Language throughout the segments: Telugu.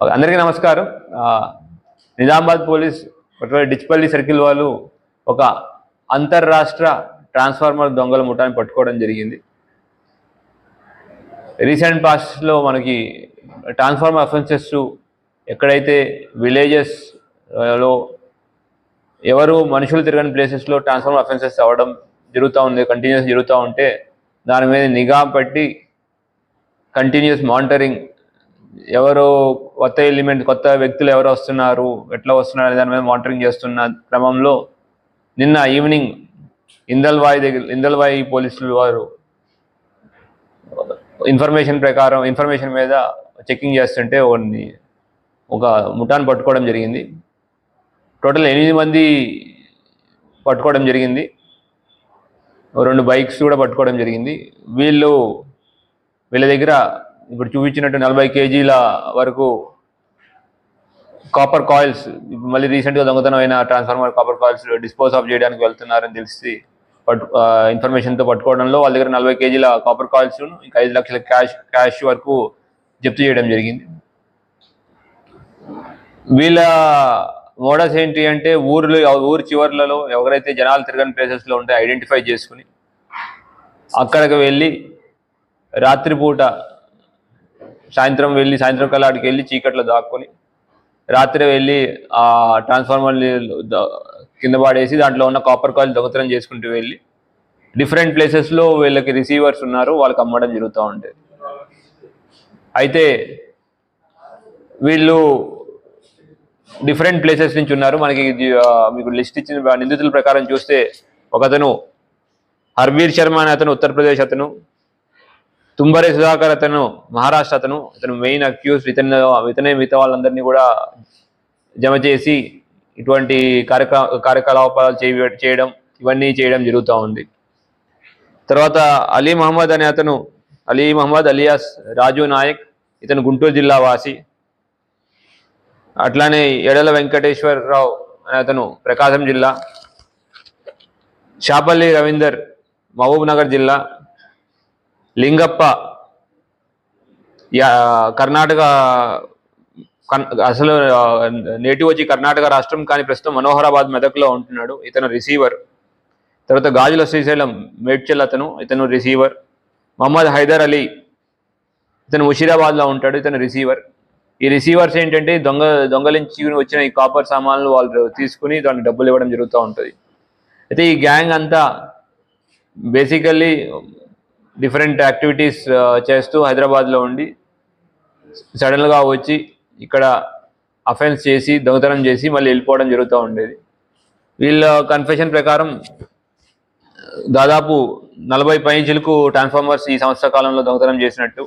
అందరికీ నమస్కారం. నిజామాబాద్ పోలీస్ డిచ్పల్లి సర్కిల్ వాళ్ళు ఒక అంతర్రాష్ట్ర ట్రాన్స్ఫార్మర్ దొంగల ముఠాన్ని పట్టుకోవడం జరిగింది. రీసెంట్ పాస్ట్లో మనకి ట్రాన్స్ఫార్మర్ అఫెన్సెస్ ఎక్కడైతే విలేజెస్లో ఎవరు మనుషులు తిరగని ప్లేసెస్లో ట్రాన్స్ఫార్మర్ అఫెన్సెస్ అవ్వడం జరుగుతూ ఉంది కంటిన్యూస్ జరుగుతూ ఉంటే దాని మీద నిఘా పట్టి కంటిన్యూస్ మానిటరింగ్ ఎవరు కొత్త ఎలిమెంట్ కొత్త వ్యక్తులు ఎవరు వస్తున్నారు ఎట్లా వస్తున్నారు దాని మీద మానిటరింగ్ చేస్తున్న క్రమంలో నిన్న ఈవినింగ్ ఇందల్వాయి దగ్గర ఇందల్వాయి పోలీసులు వారు ఇన్ఫర్మేషన్ ప్రకారం ఇన్ఫర్మేషన్ మీద చెకింగ్ చేస్తుంటే కొన్ని ఒక ముఠాన్ పట్టుకోవడం జరిగింది. టోటల్ ఎనిమిది మంది పట్టుకోవడం జరిగింది. రెండు బైక్స్ కూడా పట్టుకోవడం జరిగింది. వీళ్ళు వీళ్ళ దగ్గర ఇప్పుడు చూపించినట్టు నలభై కేజీల వరకు కాపర్ కాయిల్స్ మళ్ళీ రీసెంట్గా దొంగతనం అయిన transformer copper coils dispose of చేయడానికి వెళ్తున్నారని తెలిసి పట్టు ఇన్ఫర్మేషన్తో పట్టుకోవడంలో వాళ్ళ దగ్గర నలభై కేజీల కాపర్ కాయిల్స్ ఇంకా ఐదు లక్షల క్యాష్ క్యాష్ వరకు జప్తు చేయడం జరిగింది. వీళ్ళ మోడల్స్ ఏంటి అంటే ఊర్లో ఊరు చివర్లలో ఎవరైతే జనాలు తిరగని ప్లేసెస్లో ఉంటే ఐడెంటిఫై చేసుకుని అక్కడికి వెళ్ళి రాత్రిపూట సాయంత్రం వెళ్ళి సాయంత్రం కల్లా అక్కడికి వెళ్ళి చీకట్లో దాక్కొని రాత్రి వెళ్ళి ఆ ట్రాన్స్ఫార్మర్ కింద పడేసి దాంట్లో ఉన్న కాపర్ కాయిల్ దొంగతనం చేసుకుంటూ వెళ్ళి డిఫరెంట్ ప్లేసెస్లో వీళ్ళకి రిసీవర్స్ ఉన్నారు వాళ్ళకి అమ్మడం జరుగుతూ ఉంటుంది. అయితే వీళ్ళు డిఫరెంట్ ప్లేసెస్ నుంచి ఉన్నారు. మనకి ఇది, మీకు లిస్ట్ ఇచ్చిన నిందితుల ప్రకారం చూస్తే ఒకతను హర్బీర్ శర్మ అనే అతను ఉత్తరప్రదేశ్ అతను తుంబరే సుధాకర్ అతను మహారాష్ట్ర అతను ఇతను మెయిన్ అక్యూస్ ఇతను ఇతనే మిగతా వాళ్ళందరినీ కూడా జమ చేసి ఇటువంటి కార్యక్రమ కార్యకలాపాలు చేయ చేయడం ఇవన్నీ చేయడం జరుగుతూ ఉంది. తర్వాత అలీ మహమ్మద్ అనే అతను అలీ మహమ్మద్ అలియాస్ రాజు నాయక్ ఇతను గుంటూరు జిల్లా వాసి. అట్లానే ఎడల వెంకటేశ్వరరావు అనే అతను ప్రకాశం జిల్లా. షాపల్లి రవీందర్ మహబూబ్ నగర్ జిల్లా. లింగప్ప కర్ణాటక అసలు నేటివ్ వచ్చి కర్ణాటక రాష్ట్రం కానీ ప్రస్తుతం మనోహరాబాద్ మెదక్లో ఉంటున్నాడు. ఇతను రిసీవర్. తర్వాత గాజుల శ్రీశైలం మేడ్చల్ అతను ఇతను రిసీవర్. మహమ్మద్ హైదర్ అలీ ఇతను ముషీరాబాద్లో ఉంటాడు ఇతను రిసీవర్. ఈ రిసీవర్స్ ఏంటంటే దొంగ దొంగలించి వచ్చిన ఈ కాపర్ సామాన్లు వాళ్ళు తీసుకుని దానికి డబ్బులు ఇవ్వడం జరుగుతూ ఉంటుంది. అయితే ఈ గ్యాంగ్ అంతా బేసికల్లీ డిఫరెంట్ యాక్టివిటీస్ చేస్తూ హైదరాబాద్లో ఉండి సడన్గా వచ్చి ఇక్కడ అఫెన్స్ చేసి దొంగతనం చేసి మళ్ళీ వెళ్ళిపోవడం జరుగుతూ ఉండేది. వీళ్ళ కన్ఫెషన్ ప్రకారం దాదాపు నలభై పైంచులకు ట్రాన్స్ఫార్మర్స్ ఈ సంవత్సర కాలంలో దొంగతనం చేసినట్టు.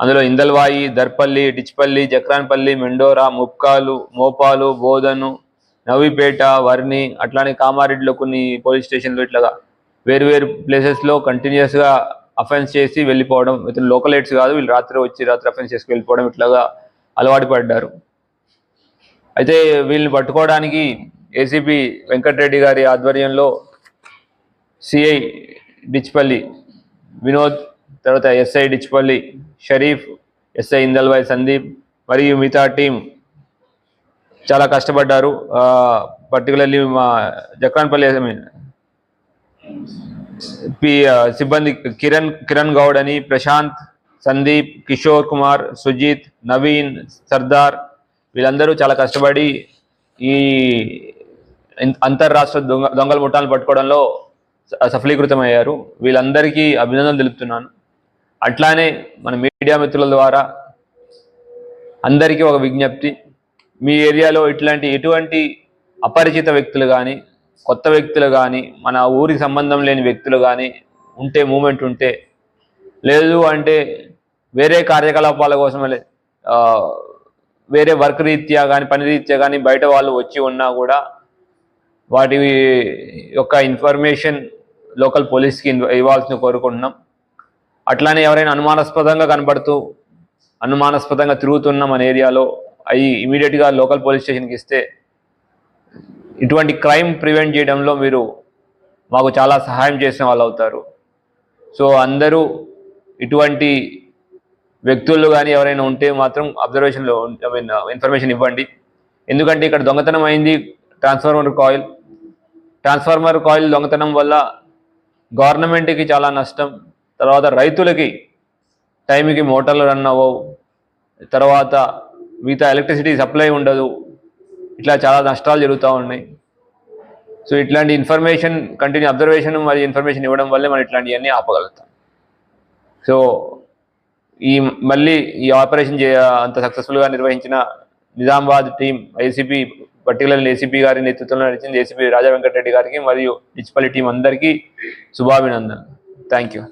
అందులో ఇందల్వాయి దర్పల్లి డిచ్పల్లి జక్రాన్పల్లి మెండోరా ముప్కాలు మోపాలు బోధను నవీపేట వర్ని అట్లానే కామారెడ్డిలో కొన్ని పోలీస్ స్టేషన్లు ఇట్లాగా వేరు వేరు ప్లేసెస్లో కంటిన్యూస్గా అఫెన్స్ చేసి వెళ్ళిపోవడం ఇతను లోకల్ ఎయిడ్స్ కాదు వీళ్ళు రాత్రి వచ్చి రాత్రి అఫెన్స్ చేసుకు వెళ్ళిపోవడం ఇట్లాగా అలవాటు పడ్డారు. అయితే వీళ్ళని పట్టుకోవడానికి ఏసీపీ వెంకటరెడ్డి గారి ఆధ్వర్యంలో సిఐ డిచ్పల్లి వినోద్ తర్వాత ఎస్ఐ డిచ్పల్లి షరీఫ్ ఎస్ఐ ఇందల్బాయ్ సందీప్ మరియు మిగతా టీం చాలా కష్టపడ్డారు. పర్టికులర్లీ మా జక్రాన్పల్లి సిబ్బంది కిరణ్ కిరణ్ గౌడ్ అని ప్రశాంత్ సందీప్ కిషోర్ కుమార్ సుజిత్ నవీన్ సర్దార్ వీళ్ళందరూ చాలా కష్టపడి ఈ అంతర్రాష్ట్ర దొంగ దొంగల ముఠాలను పట్టుకోవడంలో స- సఫలీకృతమయ్యారు. వీళ్ళందరికీ అభినందనలు తెలుపుతున్నాను. అట్లానే మన మీడియా మిత్రుల ద్వారా అందరికీ ఒక విజ్ఞప్తి. మీ ఏరియాలో ఇట్లాంటి ఎటువంటి అపరిచిత వ్యక్తులు కానీ కొత్త వ్యక్తులు కానీ మన ఊరికి సంబంధం లేని వ్యక్తులు కానీ ఉంటే మూమెంట్ ఉంటే లేదు అంటే వేరే కార్యకలాపాల కోసం వేరే వర్క్ రీత్యా కానీ పని రీత్యా కానీ బయట వాళ్ళు వచ్చి ఉన్నా కూడా వాటి యొక్క ఇన్ఫర్మేషన్ లోకల్ పోలీస్కి ఇన్వ- ఇవ్వాల్సిన కోరుకుంటున్నాం. అట్లానే ఎవరైనా అనుమానాస్పదంగా కనబడుతూ అనుమానాస్పదంగా తిరుగుతున్న మన ఏరియాలో అవి ఇమీడియట్గా లోకల్ పోలీస్ స్టేషన్కి ఇస్తే ఇటువంటి క్రైమ్ ప్రివెంట్ చేయడంలో మీరు మాకు చాలా సహాయం చేసిన వాళ్ళు అవుతారు. సో అందరూ ఇటువంటి వ్యక్తులు కానీ ఎవరైనా ఉంటే మాత్రం అబ్జర్వేషన్లో ఐ మీన్ ఇన్ఫర్మేషన్ ఇవ్వండి. ఎందుకంటే ఇక్కడ దొంగతనం అయింది ట్రాన్స్ఫార్మర్ కాయిల్. ట్రాన్స్ఫార్మర్ కాయిల్ దొంగతనం వల్ల గవర్నమెంట్కి చాలా నష్టం. తర్వాత రైతులకి టైంకి మోటార్లు రన్ అవ్వవు. తర్వాత మిగతా ఎలక్ట్రిసిటీ సప్లై ఉండదు. ఇట్లా చాలా నష్టాలు జరుగుతూ ఉన్నాయి. సో ఇట్లాంటి ఇన్ఫర్మేషన్ కంటిన్యూ అబ్జర్వేషన్ మరియు ఇన్ఫర్మేషన్ ఇవ్వడం వల్లే మనం ఇట్లాంటివన్నీ ఆపగలుగుతాం. సో ఈ మళ్ళీ ఈ ఆపరేషన్ అంత సక్సెస్ఫుల్గా నిర్వహించిన Nizamabad team ACP particular ACP గారి నేతృత్వంలో నడిచింది ఏసీపీ రాజా వెంకటరెడ్డి గారికి మరియు డిచ్పల్లి టీం అందరికీ శుభాభినందనలు. Thank you